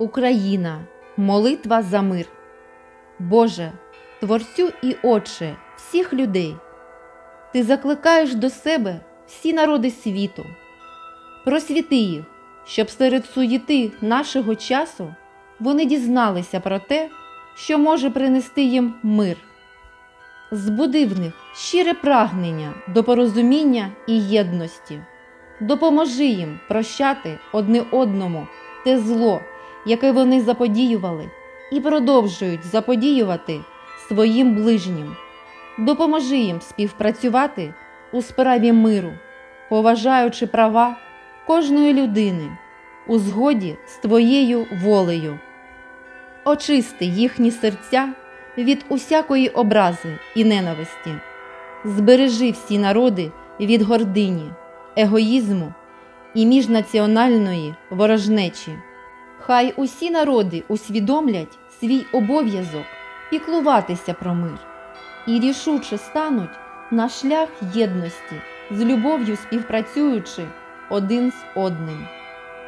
Україна, молитва за мир. Боже, Творцю і Отче всіх людей, Ти закликаєш до себе всі народи світу, просвіти їх, щоб серед суєти нашого часу вони дізналися про те, що може принести їм мир. Збуди в них щире прагнення до порозуміння і єдності. Допоможи їм прощати одне одному те зло, яке вони заподіювали, і продовжують заподіювати своїм ближнім. Допоможи їм співпрацювати у справі миру, поважаючи права кожної людини у згоді з твоєю волею. Очисти їхні серця від усякої образи і ненависті. Збережи всі народи від гордині, егоїзму і міжнаціональної ворожнечі. Хай усі народи усвідомлять свій обов'язок піклуватися про мир і рішуче стануть на шлях єдності, з любов'ю співпрацюючи один з одним.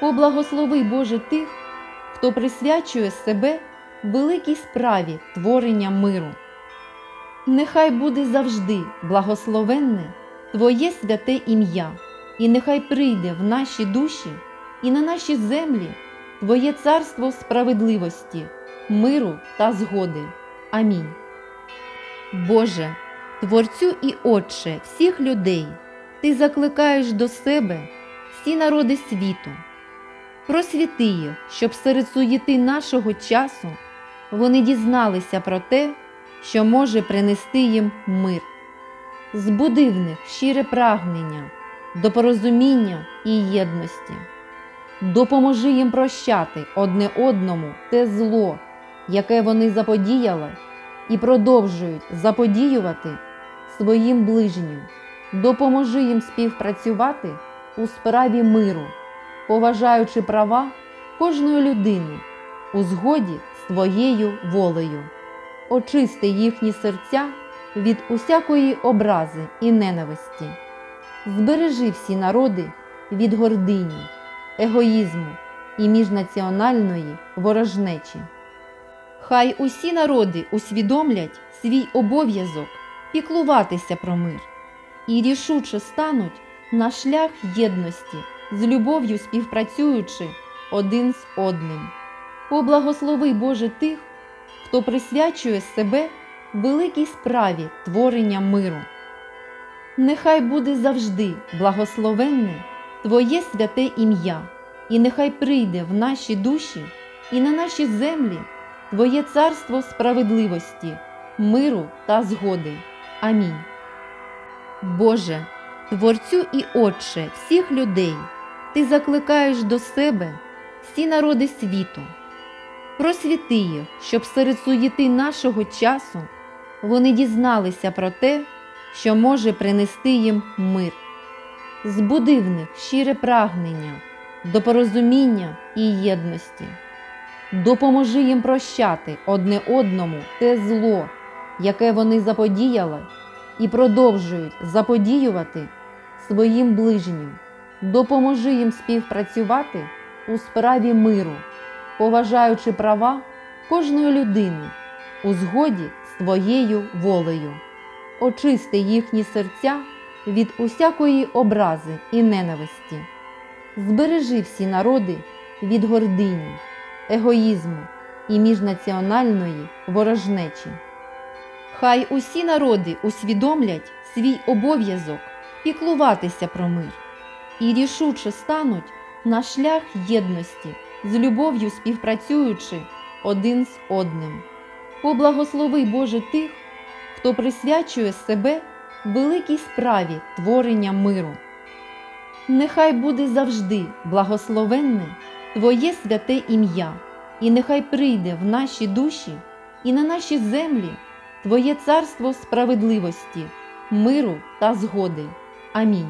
Поблагослови Боже тих, хто присвячує себе великій справі творення миру. Нехай буде завжди благословенне Твоє святе ім'я, і нехай прийде в наші душі і на наші землі Твоє царство справедливості, миру та згоди. Амінь. Боже, Творцю і Отче всіх людей, Ти закликаєш до себе всі народи світу. Просвіти їх, щоб серед суєти нашого часу вони дізналися про те, що може принести їм мир. Збуди в них щире прагнення до порозуміння і єдності. Допоможи їм прощати одне одному те зло, яке вони заподіяли, і продовжують заподіювати своїм ближнім. Допоможи їм співпрацювати у справі миру, поважаючи права кожної людини у згоді з твоєю волею. Очисти їхні серця від усякої образи і ненависті. Збережи всі народи від гордині, егоїзму і міжнаціональної ворожнечі. Хай усі народи усвідомлять свій обов'язок піклуватися про мир і рішуче стануть на шлях єдності, з любов'ю співпрацюючи один з одним. Поблагослови Боже тих, хто присвячує себе великій справі творення миру. Нехай буде завжди благословенне Твоє святе ім'я, і нехай прийде в наші душі і на наші землі Твоє царство справедливості, миру та згоди. Амінь. Боже, Творцю і Отче всіх людей, Ти закликаєш до себе всі народи світу. Просвіти їх, щоб серед суєти нашого часу вони дізналися про те, що може принести їм мир. Збуди в них щире прагнення до порозуміння і єдності. Допоможи їм прощати одне одному те зло, яке вони заподіяли, і продовжують заподіювати своїм ближнім. Допоможи їм співпрацювати у справі миру, поважаючи права кожної людини у згоді з твоєю волею. Очисти їхні серця від усякої образи і ненависті. Збережи всі народи від гордині, егоїзму і міжнаціональної ворожнечі. Хай усі народи усвідомлять свій обов'язок піклуватися про мир і рішуче стануть на шлях єдності, з любов'ю співпрацюючи один з одним. Поблагослови Боже тих, хто присвячує себе великій справі творення миру. Нехай буде завжди благословенне Твоє святе ім'я, і нехай прийде в наші душі і на наші землі Твоє царство справедливості, миру та згоди. Амінь.